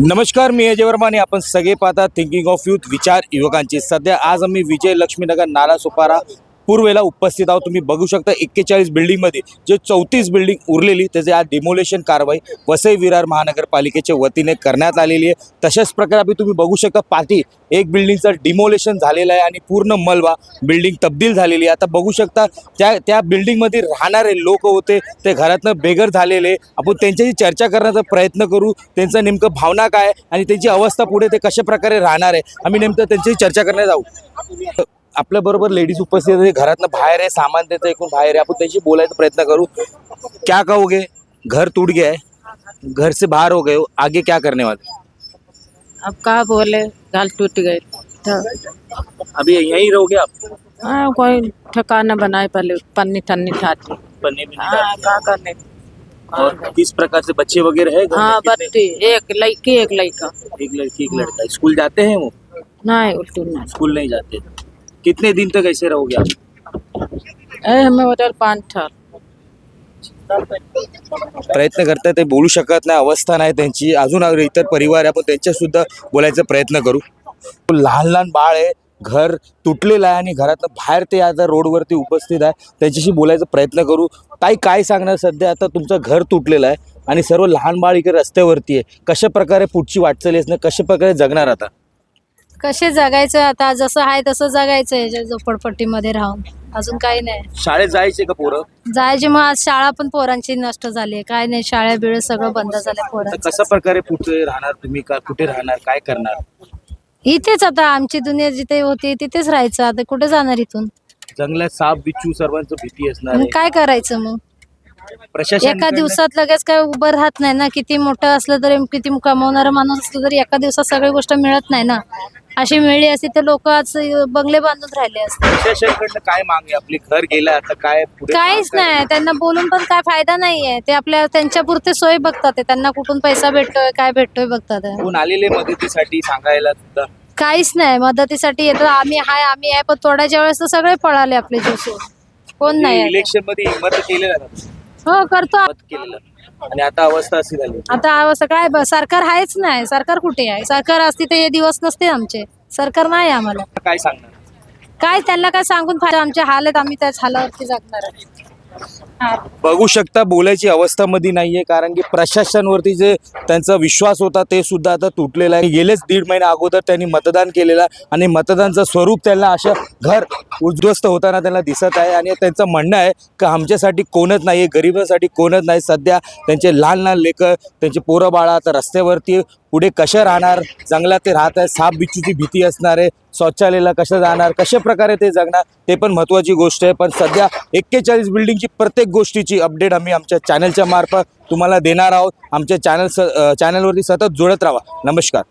नमस्कार मी अजय वर्मा आणि आपण सगळे पाहता थिंकिंग ऑफ युथ विचार युवकांची. सध्या आज आम्ही विजय लक्ष्मीनगर नाला सुपारा पूर्वेला उपस्थित आहोत. तुम्ही बघू शकता एक्केचाळीस बिल्डिंगमध्ये जे चौतीस बिल्डिंग उरलेली त्याचे आज डिमोलेशन कारवाई वसई विरार महानगरपालिकेच्या वतीने करण्यात आलेली आहे. तशाच प्रकारे तुम्ही बघू शकता पाठी एक बिल्डिंगचं डिमोलेशन झालेलं आहे आणि पूर्ण मलवा बिल्डिंग तब्दील झालेली आहे. आता बघू शकता त्या त्या बिल्डिंगमध्ये राहणारे लोक होते ते घरातनं बेघर झालेले आपण त्यांच्याशी चर्चा करण्याचा प्रयत्न करू त्यांचं नेमकं भावना काय आहे आणि त्यांची अवस्था पुढे ते कशा प्रकारे राहणार आहे आम्ही नेमकं त्यांच्याशी चर्चा करण्यात जाऊ आपल्याबरोबर लेडीज़ उपस्थित आहे घरातनं बाहेर आहे सामान त्याचं एकूण बाहेर आहे. आपण त्यांची बोलायचा प्रयत्न करू. क्या कहोगे? घर टूट गया है. घर से बाहर हो गए हो. आगे क्या करने वाले? अब का बोले? गाल टूट गए तो। अभी यहीं रहोगे आप? हाँ कोई ठिकाना बनाए पहले पन्नी पन्ने में हाँ करने? और किस प्रकार से बच्चे वगैरह है हाँ कितने? एक लड़की एक लड़का। एक लड़की एक लड़का। स्कूल जाते हैं वो? नहीं। स्कूल नहीं जाते। कितने दिन तक ऐसे रहोगे आप? ए हमें होटल प्रयत्न करताय ते बोलू शकत नाही अवस्था नाही त्यांची. अजून इतर परिवार आहे आपण त्यांच्या सुद्धा बोलायचा प्रयत्न करू. लहान लहान बाळ आहे घर तुटलेलं आहे आणि घरातनं बाहेर ते आता रोडवरती उपस्थित आहे त्यांच्याशी बोलायचा प्रयत्न करू. ताई काय सांगणार सध्या? आता तुमचं घर तुटलेलं आहे आणि सर्व लहान बाळ इकडे रस्त्यावरती आहे. कशा प्रकारे पुढची वाटचाली असणार कशा प्रकारे जगणार आता? कसे जगायचं आता? जसं आहे तसं जगायचं याच्या झोपडपट्टीमध्ये राहून. अजून काही नाही. शाळेत जायचे का पोरं? जायची मग आज शाळा पण पोरांची नष्ट झाली आहे. काय नाही शाळा बिळ सगळं बंद झालं तर पोरांचं. कशा प्रकारे पुढे राहणार तुम्ही? का कुठे राहणार? काय करणार? इथेच आता आमची दुनिया जिथे होती तिथेच राहायचं. आता कुठे जाणार इथून? जंगलात साप बिच्छू सर्वांचं भीती असणार मग आहे. काय करायचं मग? प्रशासन एका दिवसात लगेच काय उभं राहत नाही ना? किती मोठं असलं तरी किती कमवणारा माणूस असलं तरी एका दिवसात सगळी गोष्ट मिळत नाही ना? अशी मिळली असती तर लोक आज बंगले बांधून राहिले असते प्रशासनकडनं काय मागणी आपली घर गेलं आता काय पुढे काहीच नाही त्यांना बोलून पण काय फायदा नाहीये ते आपल्या त्यांच्या पुरते सोय बघतात ते. त्यांना कुठून पैसा भेटतोय काय भेटतोय बघतात ते. कोण आलेले मदतीसाठी सांगायला सुद्धा काहीच नाही मदतीसाठी येतात आम्ही हाय आम्ही आहे पण तोडाच्या वेळेस तर सगळे पळाले आपले सोडून. कोण नाही. इलेक्शनमध्ये मत केलेलं हो करतो. मत केलेलं. आणि आता अवस्था अशी झाली. आता असं काय ब- सरकार आहेच नाही. सरकार कुठे आहे? सरकार असती तर हे दिवस नसते आमचे. सरकार नाही आम्हाला. काय सांगणार? काय त्यांना काय सांगून फायदा? आमचे हाल आहेत आम्ही त्याच हालावरती जगणार आहे. बघू शकता बोलायची अवस्थामध्ये नाहीये कारण की प्रशासनवरती जे त्यांचा विश्वास होता ते सुद्धा आता तुटलेला आहे. गेलेच दीड महिन्या अगोदर त्यांनी मतदान केलेलं आहे. आणि मतदानचं स्वरूप त्यांना असं घर उद्ध्वस्त होताना त्यांना दिसत आहे आणि त्यांचं म्हणणं आहे की आमच्यासाठी कोणच नाही आहे गरिबांसाठी कोणच नाही. सध्या त्यांचे लहान लहान लेकर त्यांचे पोरं बाळा आता रस्त्यावरती पुढे कशा राहणार? जंगलात ते राहत आहे साप बिच्छूची भीती असणार आहे. शौचालयाला कसं जाणार? कशा प्रकारे ते जगणार? ते पण महत्त्वाची गोष्ट आहे. पण सध्या एक्केचाळीस बिल्डिंगची प्रत्येक गोष्टीची अपडेट आम्ही आमच्या चॅनलच्या मार्फत तुम्हाला देणार आहोत. आमच्या चॅनल स चॅनलवरती सतत जोडत राहा. नमस्कार.